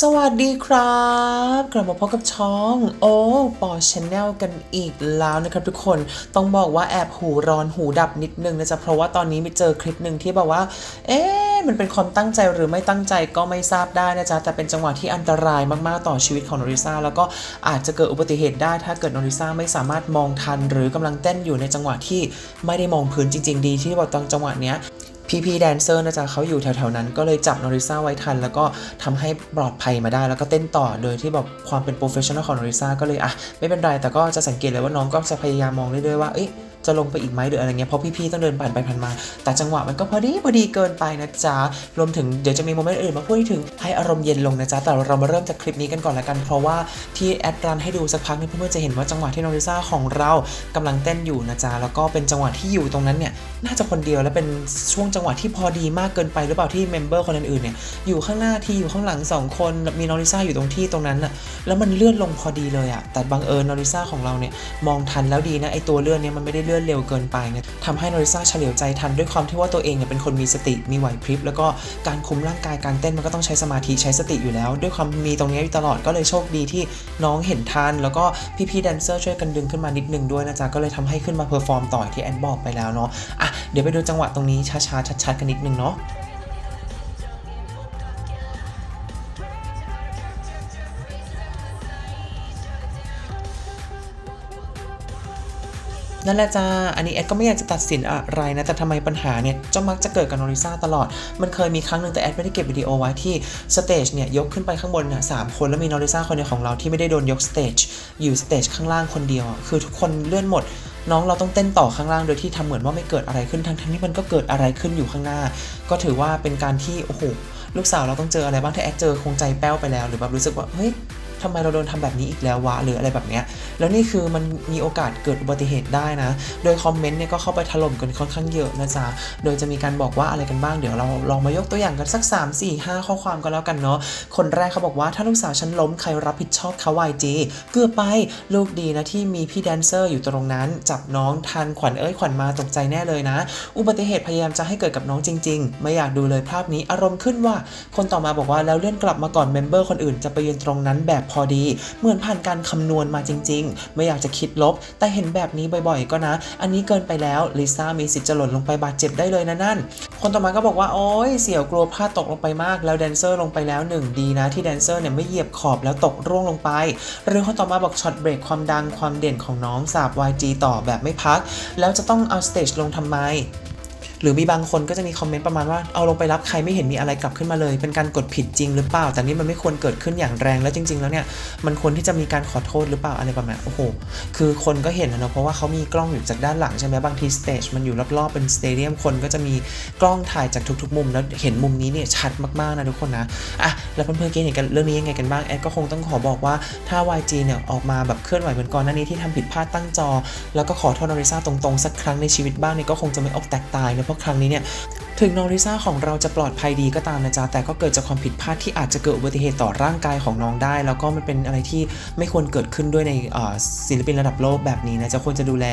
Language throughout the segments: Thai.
สวัสดีครับ กลับมาพบกับช่อง โอ้ปอชแนลกันอีกแล้วนะครับทุกคนต้องบอกว่าแอบหูร้อนหูดับนิดนึงนะจ๊ะ เพราะว่าตอนนี้มีเจอคลิปหนึ่งที่แบบว่า เอ๊ะมันเป็นความตั้งใจหรือไม่ตั้งใจก็ไม่ทราบได้นะจ๊ะ แต่เป็นจังหวะที่อันตรายมาก ๆ ต่อชีวิตของโนริซาแล้วก็อาจจะเกิดอุบัติเหตุได้ ถ้าเกิดโนริซาไม่สามารถมองทัน หรือกำลังเต้นอยู่ในจังหวะที่ไม่ได้มองพื้นจริง ๆ ดีที่บอกตอนจังหวะเนี้ย พี่ๆแดนเซอร์นะจ๊ะเขาอยู่แถวๆนั้นก็เลยจับนอริซาไว้ทัน แล้วก็ทำให้ปลอดภัยมาได้ แล้วก็เต้นต่อโดยที่แบบความเป็นโปรเฟชชั่นอลของนอริซาก็เลยอะไม่เป็นไรแต่ก็จะสังเกตเลยว่าน้องก็จะพยายามมองเรื่อยๆว่าเอ๊ะ จะลงไปอีกไหมหรืออะไรเงี้ยเพราะพี่ๆต้องเดินผ่านไปผ่านมา แต่จังหวะมันก็พอดีพอดีเกินไปนะจ๊ะรวมถึงเดี๋ยวจะมีโมเมนต์อื่นมาพูดถึงให้อารมณ์เย็นลงนะจ๊ะแต่เรามาเริ่มจากคลิปนี้กันก่อนละกัน เพราะว่าที่แอดรันให้ดูสักพักนึงเพื่อนๆจะเห็นว่าจังหวะที่นอริซ่าของเรากำลังเต้นอยู่นะจ๊ะแล้วก็เป็นจังหวะที่อยู่ตรงนั้นเนี่ยน่าจะคนเดียวและเป็นช่วงจังหวะที่พอดีมากเกินไปหรือเปล่าที่เมมเบอร์คนอื่นๆเนี่ยอยู่ข้างหน้าที่อยู่ข้างหลัง 2 คนมีนอริซาอยู่ตรงที่ตรงนั้นน่ะแล้วมันเลื่อนลงพอดีเลยอะแต่บังเอิญนอริซาของเราเนี่ยมองทันแล้วดีนะไอตัวเลื่อนเนี่ยมันไม่ได้เลื่อนเร็วเกินไปเนี่ยทำให้นอริซาเฉลียวใจทันด้วยความที่ว่าตัวเองเนี่ยเป็นคนมีสติมีไหวพริบ แล้วก็การคุมร่างกายการเต้นมันก็ต้องใช้สมาธิใช้สติอยู่แล้ว ด้วยความมีตรงนี้อยู่ตลอดก็เลยโชคดีที่น้องเห็นทันแล้วก็พี่ๆแดนเซอร์ช่วยกันดึงขึ้นมานิดนึงด้วยนะจ๊ะก็เลยทำให้ขึ้นมาเพอร์ฟอร์มต่อที่แอนบอกไปแล้วเนาะอะเดี๋ยวไปดูจังหวะตรงนี้ช้าๆชัดๆกันนิดนึงเนาะ นั่นแหละจ้า อันนี้แอดก็ไม่อยากจะตัดสินอะไรนะ แต่ทำไมปัญหาเนี่ยจะมักจะเกิดกับนอริซาตลอด มันเคยมีครั้งหนึ่งแต่แอดไม่ได้เก็บวิดีโอไว้ที่สเตจเนี่ยยกขึ้นไปข้างบนเนี่ยสามคนแล้วมีนอริซาคนเดียวของเราที่ไม่ได้โดนยกสเตจอยู่สเตจข้างล่างคนเดียว คือทุกคนเลื่อนหมดน้องเราต้องเต้นต่อข้างล่างโดยที่ทำเหมือนว่าไม่เกิดอะไรขึ้นทั้งทั้งที่มันก็เกิดอะไรขึ้นอยู่ข้างหน้า ก็ถือว่าเป็นการที่โอ้โหลูกสาวเราต้องเจออะไรบ้างถ้าแอดเจอคงใจแป้วไปแล้ว หรือแบบรู้สึกว่าเฮ้ย ทำไมเราโดนทำแบบนี้อีกแล้ววะหรืออะไรแบบเนี้ยแล้วนี่คือมันมีโอกาสเกิดอุบัติเหตุได้นะ โดยคอมเมนต์เนี่ยก็เข้าไปถล่มกันค่อนข้างเยอะนะจ๊ะโดยจะมีการบอกว่าอะไรกันบ้างเดี๋ยวเราลองมายกตัวอย่างกันสัก 3 4 5 ข้อความก็แล้วกันเนาะคนแรกเขาบอกว่าถ้าลูกสาวฉันล้มใครรับผิดชอบเขา YG เกือบไปลูกดีนะที่มีพี่แดนเซอร์อยู่ตรงนั้น จับน้องทันขวัญเอ้ยขวัญมาตกใจแน่เลยนะ อุบัติเหตุพยายามจะให้เกิดกับน้องจริง ๆ ไม่อยากดูเลยภาพนี้อารมณ์ขึ้นว่า คนต่อมาบอกว่าแล้วเลื่อนกลับมาก่อนเมมเบอร์คนอื่นจะไปยืนตรงนั้นแบบพอดี เหมือนผ่านการคำนวณมาจริง ๆ ไม่อยากจะคิดลบ แต่เห็นแบบนี้บ่อยๆ ก็นะ อันนี้เกินไปแล้วลิซ่ามีสิทธิ์จะหล่นลงไปบาดเจ็บได้เลยนะนั่น คนต่อมาก็บอกว่าโอ้ยเสี่ยวกลัวพลาดตกลงไปมาก แล้วแดนเซอร์ลงไปแล้วหนึ่งดีนะที่แดนเซอร์เนี่ยไม่เหยียบขอบแล้วตกร่วงลงไป หรือคนต่อมาบอกช็อตเบรกความดังความเด่นของน้องสาบ YG ต่อแบบไม่พัก แล้วจะต้องเอาสเตจลงทำไม หรือมีบางคนก็จะมีคอมเมนต์ประมาณว่าเอาลงไปรับใครไม่เห็นมีอะไรกลับขึ้นมาเลย เป็นการกดผิดจริงหรือเปล่า แต่นี่มันไม่ควรเกิดขึ้นอย่างแรงแล้วจริง ๆ แล้วเนี่ยมันควรที่จะมีการขอโทษหรือเปล่าอะไรประมาณโอ้โหคือคนก็เห็นนะเนอะเพราะว่าเขามีกล้องอยู่จากด้านหลังใช่ไหมบางทีสเตจมันอยู่รอบๆเป็นสเตเดียมคนก็จะมีกล้องถ่ายจากทุกๆ มุม แล้วเห็นมุมนี้เนี่ยชัดมากๆนะทุกคนนะอะแล้วเพื่อนๆเกณฑ์เห็นกันเรื่องนี้ยังไงกันบ้างแอดก็คงต้องขอบอกว่าถ้า YG เนี่ยออกมาแบบเคลื่อนไหวเหมือนก่อนหน้านี้ที่ทำผิดพลาดตั้งจอ แล้วก็ขอโทษนอริซาตรงๆสักครั้งในชีวิตบ้างเนี่ยก็คงจะไม่อกแตกตายนะเราะครั้งนี้เนี่ยถึงนอริซ่าของเราจะปลอดภัยดีก็ตามนะจ๊ะ แต่ก็เกิดจากความผิดพลาดที่อาจจะเกิดอุบัติเหตุต่อร่างกายของน้องได้ แล้วก็มันเป็นอะไรที่ไม่ควรเกิดขึ้นด้วยในศิลปินระดับโลกแบบนี้นะจะควรจะดูแล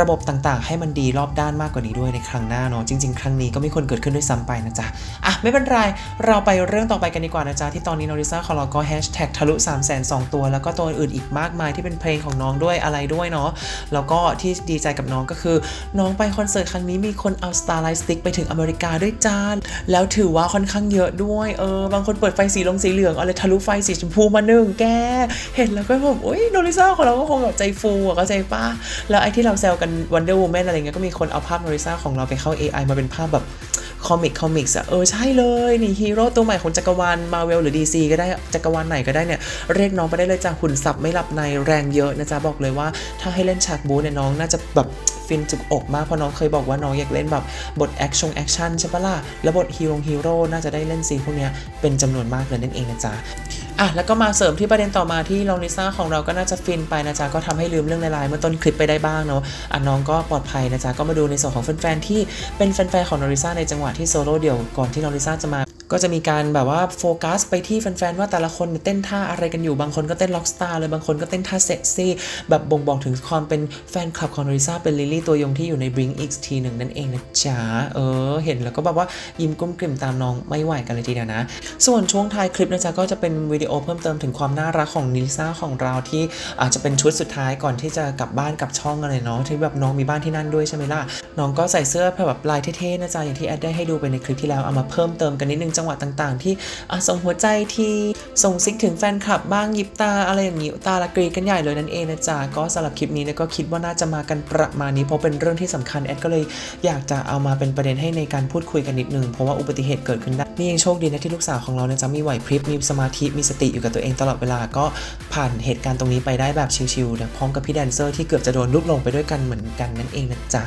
ระบบต่างๆ ให้มันดีรอบด้านมากกว่านี้ด้วยในครั้งหน้าเนาะจริง ๆ ครั้งนี้ก็ไม่ควรเกิดขึ้นด้วยซ้ำไปนะจ๊ะอะไม่เป็นไรเราไปเรื่องต่อไปกันดีกว่านะจ๊ะที่ตอนนี้นอริซ่าของเราก็แฮชแท็กทะลุ3 0 0 0 0 2ตัว แล้วก็ตัวอื่นอีกมากมายที่เป็นเพลงของน้องด้วยอะไรด้วยเนาะแล้วก็ที่ดีใจกับน้องก็คือ น้องไปคอนเสิร์ตครั้งนี้มีคนเอา Starlight Stick ไปถึงอเมริกาด้วยจ้าแล้วถือว่าค่อนข้างเยอะด้วย เออ บางคนเปิดไฟสีลงสีเหลืองเอาเลยทะลุไฟสีชมพูมาหนึ่งแก เห็นแล้วก็แบบโอ้ยโนริซ่าของเราก็คงแบบใจฟูอะเข้าใจป้าแล้วไอ้ที่เราแซวกัน Wonder Woman อะไรเงี้ยก็มีคนเอาภาพโนริซ่าของเราไปเข้า AI มาเป็นภาพแบบคอมิกคอมิกส์อะเออ ใช่เลย นี่ฮีโร่ตัวใหม่ของจักรวาลมาเวลหรือ DC ก็ได้จักรวาลไหนก็ได้เนี่ย เรียกน้องไปได้เลยจ้าหุ่นสับไม่หลับในแรงเยอะนะจ๊ะ บอกเลยว่าถ้าให้เล่นฉากบู๊เนี่ยน้องน่าจะแบบ ฟินจุกอกมากเพราะน้องเคยบอกว่าน้องอยากเล่นแบบบทแอคชั่นแอคชั่นใช่ปะล่ะแล้วบทฮีโร่ฮีโร่น่าจะได้เล่นซีนพวกนี้เป็นจำนวนมากเลยนั่นเองนะจ๊ะอะแล้วก็มาเสริมที่ประเด็นต่อมาที่ลองลิซ่าของเราก็น่าจะฟินไปนะจ๊ะก็ทำให้ลืมเรื่องในไลน์เมื่อต้นคลิปไปได้บ้างเนาะอะน้องก็ปลอดภัยนะจ๊ะก็มาดูในส่วนของแฟนๆที่เป็นแฟนๆของนอริซ่าในจังหวะที่โซโล่เดี่ยวก่อนที่นอริซ่าจะมา ก็จะมีการแบบว่าโฟกัสไปที่แฟนๆว่าแต่ละคนเต้นท่าอะไรกันอยู่ บางคนก็เต้นล็อกสตาร์เลยบางคนก็เต้นท่าเซ็กซี่ แบบบ่งบอกถึงความเป็นแฟนคลับของโนริซาเป็นลิลลี่ตัวยงที่อยู่ในบริงอีกทีหนึ่งนั่นเองนะจ๊ะ เออ เห็นแล้วก็แบบว่ายิ้มกุ้มกลิ่มตามน้องไม่ไหวกันเลยทีเดียวนะ ส่วนช่วงท้ายคลิปนะจ๊ะก็จะเป็นวิดีโอเพิ่มเติมถึงความน่ารักของนิลิซ่าของเราที่อาจจะเป็นชุดสุดท้ายก่อนที่จะกลับบ้านกลับช่องอะไรเนาะที่แบบน้องมีบ้านที่นั่นด้วยใช่ไหมล่ะน้องก็ใส่เสื้อแบบลายเท่ๆนะจ๊ะอย่างที่แอดได้ให้ดูไปในคลิปที่แล้วเอามาเพิ่มเติมกันนิดนึงจังหวะต่างๆ ที่ส่งหัวใจที่ส่งซิกถึงแฟนคลับบ้างหยิบตาอะไรอย่างนี้ตาละกรีกันใหญ่เลยนั่นเองนะจ๊ะก็สำหรับคลิปนี้เนี่ยก็คิดว่าน่าจะมากันประมาณนี้เพราะเป็นเรื่องที่สำคัญแอดก็เลยอยากจะเอามาเป็นประเด็นให้ในการพูดคุยกันนิดนึงเพราะว่าอุบัติเหตุเกิดขึ้นได้นี่ยังโชคดีนะที่ลูกสาวของเราเนี่ยจะมีไหวพริบมีสมาธิมีสติอยู่กับตัวเองตลอดเวลาก็ผ่านเหตุการณ์ตรงนี้ไปได้แบบชิลๆนะพร้อมกับพี่แดนเซอร์ที่เกือบจะโดนลุกลงไปด้วยกันเหมือนกันนั่นเองนะจ๊ะ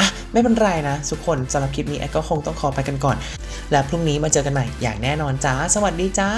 อะไม่เป็นไรนะทุกคนสำหรับคลิปนี้แอดก็คงต้องขอไปกันก่อน และพรุ่งนี้มาเจอกันใหม่อย่างแน่นอนจ้า สวัสดีจ้า